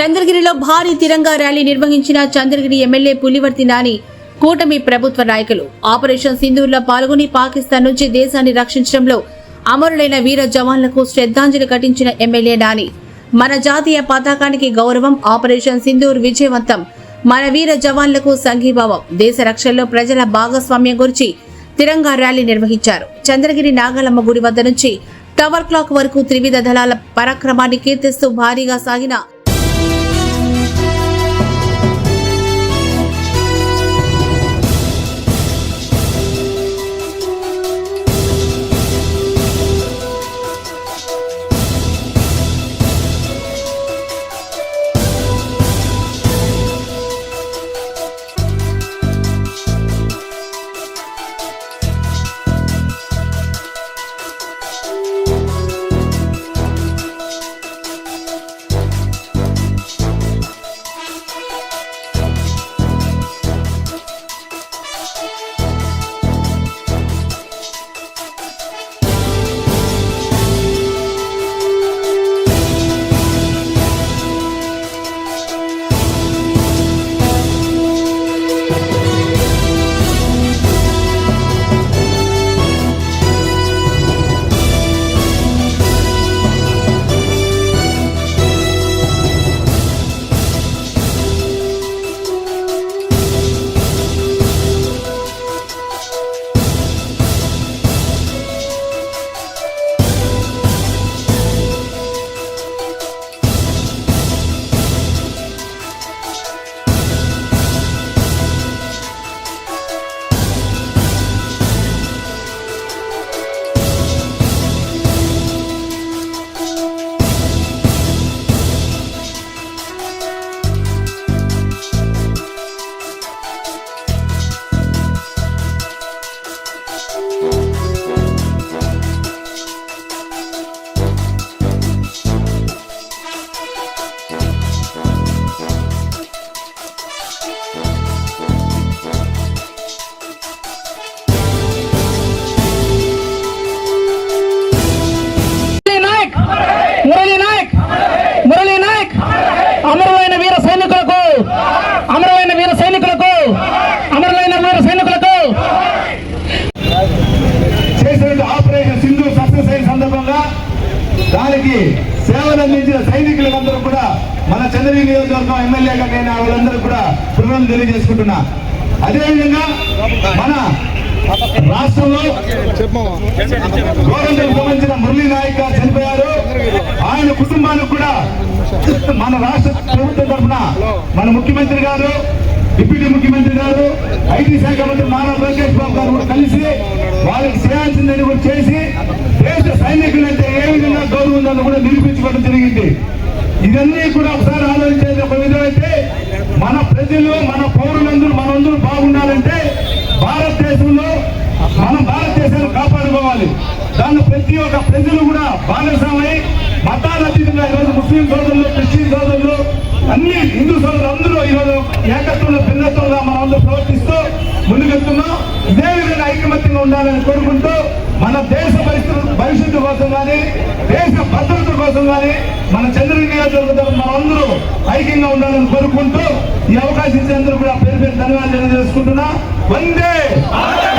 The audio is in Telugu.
చంద్రగిరిలో భారీ తిరంగా ర్యాలీ నిర్వహించిన చంద్రగిరి ఎమ్మెల్యే పులివర్తి నాని కూటమి ప్రభుత్వ నాయకులు. ఆపరేషన్ సింధూర్లో పాల్గొని పాకిస్తాన్ నుంచి దేశాన్ని రక్షించడంలో అమరులైన వీర జవాన్లకు శ్రద్ధాంజలి ఘటించిన ఎమ్మెల్యే నాని. మన జాతీయ పతాకానికి గౌరవం ఆపరేషన్ సింధూర్ విజయవంతం. మన వీర జవాన్లకు సంఘీభావం. దేశ రక్షణలో ప్రజల భాగస్వామ్యం గురించి తిరంగా ర్యాలీ నిర్వహించారు. చంద్రగిరి నాగలమ్మ గుడి వద్ద నుంచి టవర్ క్లాక్ వరకు త్రివిధ దళాల పరాక్రమాన్ని కీర్తిస్తూ భారీగా సాగిన దానికి సేవలు అందించిన సైనికులందరూ కూడా మన చంద్రగిరి నియోజకవర్గం ఎమ్మెల్యేగా నేను వాళ్ళందరూ కూడా కృతజ్ఞతలు తెలియజేసుకుంటున్నా. అదేవిధంగా మన రాష్ట్రంలో గోరంట్లకు సంబంధించిన మురళీ నాయక్ గారు చనిపోయారు. ఆయన కుటుంబానికి కూడా మన రాష్ట్ర ప్రభుత్వం తరఫున మన ముఖ్యమంత్రి గారు డిప్యూటీ ముఖ్యమంత్రి గారు ఐటీ శాఖ మంత్రి నారా లోకేష్ బాబు గారు కూడా కలిసి వాళ్ళకి చేయాల్సిందని కూడా చేసి దేశ సైనికులంటే ఏ విధంగా గౌరవం ఉందని కూడా నిరూపించుకోవడం జరిగింది. ఇవన్నీ కూడా ఒకసారి ఆలోచించేది ఒక విధం అయితే మన ప్రజలు మన పౌరులందరూ మనందరూ బాగుండాలంటే భారతదేశంలో మనం భారతదేశాన్ని కాపాడుకోవాలి. దాన్ని ప్రతి ఒక్క ప్రజలు కూడా భాగస్వామై మతాల అతీతంగా ఈరోజు ముస్లిం సోదరులు క్రిస్టియన్ సోదరులు అన్ని హిందూ సోదరులు ఏకత్వంలో భిన్నత్వంగా మనం అందరూ ప్రవర్తిస్తూ ముందుకెళ్తున్నాం. ఇదే విధంగా ఐకమత్యంగా ఉండాలని కోరుకుంటూ మన దేశ పరిస్థితులు భవిష్యత్తు కోసం కానీ దేశ భద్రత కోసం కానీ మన చంద్రుని నియోజకవర్గం మన అందరూ ఐక్యంగా ఉండాలని కోరుకుంటూ ఈ అవకాశం ఇచ్చేందుకు కూడా పేరు పేరు ధన్యవాదాలు తెలియజేసుకుంటున్నా. వందే వందే